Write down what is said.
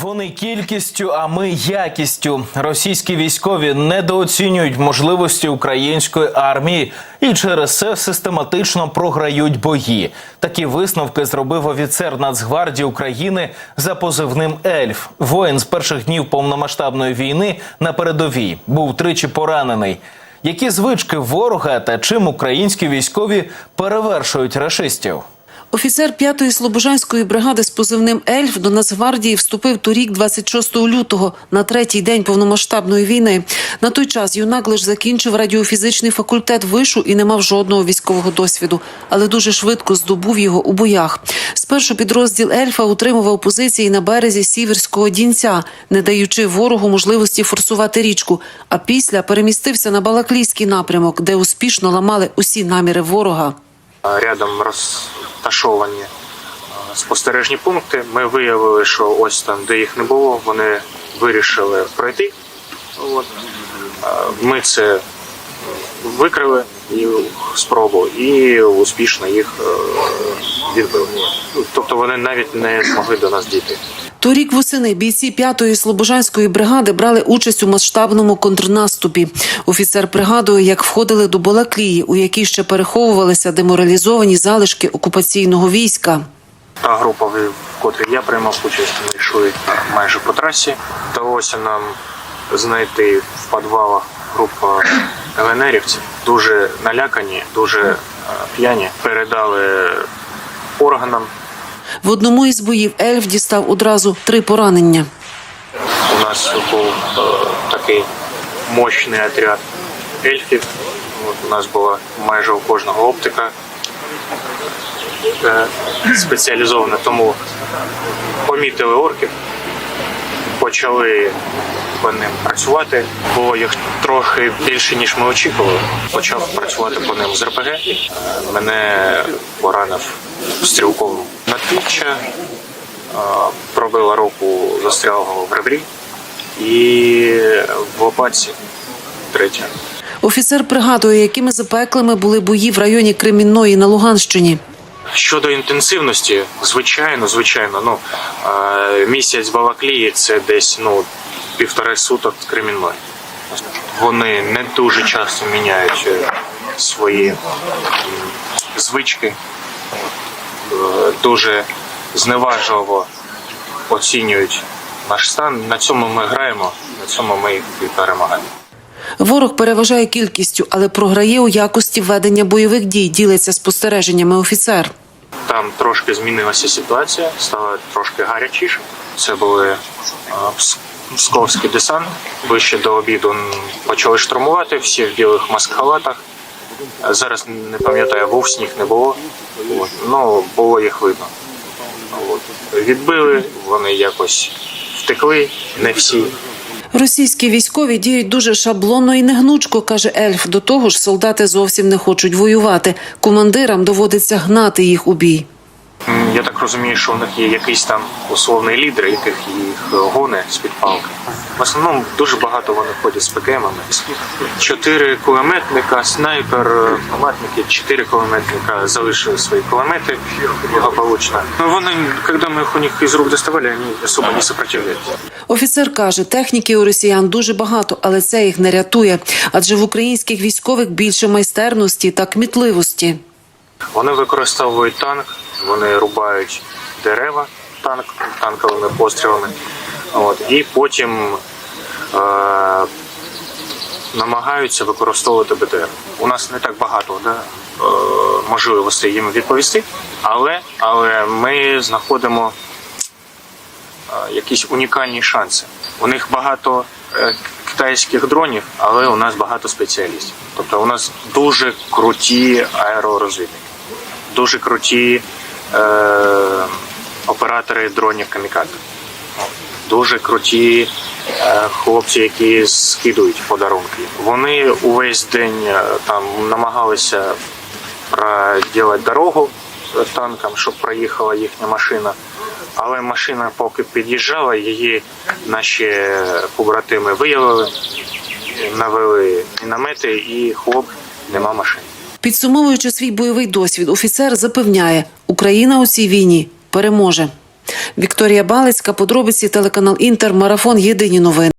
Вони кількістю, а ми якістю. Російські військові недооцінюють можливості української армії і через це систематично програють бої. Такі висновки зробив офіцер Нацгвардії України за позивним Ельф. Воїн з перших днів повномасштабної війни на передовій був тричі поранений. Які звички ворога та чим українські військові перевершують рашистів? Офіцер 5-ї Слобожанської бригади з позивним Ельф до Нацгвардії вступив торік, 26 лютого, на третій день повномасштабної війни. На той час юнак лише закінчив радіофізичний факультет вишу і не мав жодного військового досвіду, але дуже швидко здобув його у боях. Спершу підрозділ Ельфа утримував позиції на березі Сіверського Дінця, не даючи ворогу можливості форсувати річку. А після перемістився на Балаклійський напрямок, де успішно ламали усі наміри ворога. Рядом розташовані спостережні пункти. Ми виявили, що ось там, де їх не було, вони вирішили пройти. От. Ми це викрили і спробу і успішно їх е, відбили. Тобто вони навіть не змогли до нас дійти. Торік восени бійці 5-ї Слобожанської бригади брали участь у масштабному контрнаступі. Офіцер пригадує, як входили до Балаклії, у якій ще переховувалися деморалізовані залишки окупаційного війська. Та група, в котрій я приймав участь, ми йшли майже по трасі. Вдалося нам знайти в підвалах групу ЛНРівців, дуже налякані, дуже е, п'яні. Передали органам. В одному із боїв Ельф дістав одразу три поранення. У нас був е, такий мощний отряд ельфів. У нас була майже у кожного оптика е, спеціалізована, тому помітили орків, почали по ним працювати. Було їх трохи більше, ніж ми очікували. Почав працювати по ним з РПГ. Мене поранив стрілковим е, пробила руку, застрягла в ребрі і в лопатці третя. Офіцер пригадує, якими запеклими були бої в районі Кремінної на Луганщині. Щодо інтенсивності, звичайно, звичайно, ну місяць Балаклії це десь ну півтори суток Кремінної. Вони не дуже часто міняють е, свої звички, дуже зневажливо оцінюють наш стан. На цьому ми граємо, на цьому ми і перемагаємо. Ворог переважає кількістю, але програє у якості ведення бойових дій. Ділиться спостереженнями офіцер. Там трошки змінилася ситуація, стало трошки гарячіше. Це були е, пс- псковський десант. Ближче до обіду почали штурмувати, всі в білих маскхалатах. Зараз не пам'ятаю, був сніг, не було. От. Ну, було їх видно. От. Відбили, вони якось втекли, не всі. Російські військові діють дуже шаблонно і негнучко, каже Ельф. До того ж, солдати зовсім не хочуть воювати. Командирам доводиться гнати їх у бій. Я так розумію, що у них є якийсь там условний лідер, яких їх е, гоне з-під палки. В основному дуже багато вони ходять з ПКМами. Чотири кулеметника, снайпер, автоматники, чотири кулеметника залишили свої кулемети благополучно. Ну, Вони, коли ми їх у них із рук доставали, вони особо не сопротивляються. Офіцер каже, техніки у росіян дуже багато, але це їх не рятує. Адже в українських військових більше майстерності та кмітливості. Вони використовують танк, вони рубають дерева танк, танковими пострілами. От, і потім е, намагаються використовувати БТР. У нас не так багато да, е, можливостей їм відповісти, але, але ми знаходимо е, якісь унікальні шанси. У них багато е, китайських дронів, але у нас багато спеціалістів. Тобто у нас дуже круті аеророзвідники, дуже круті е, оператори дронів камікадзе. Дуже круті е, хлопці, які скидують подарунки. Вони увесь день е, там намагалися проділати дорогу танкам, щоб проїхала їхня машина. Але машина, поки під'їжджала, її наші побратими виявили, навели міномети, і хлоп нема машини. Підсумовуючи свій бойовий досвід, офіцер запевняє, Україна у цій війні переможе. Вікторія Балицька, подробиці телеканал Інтер, марафон. Єдині новини.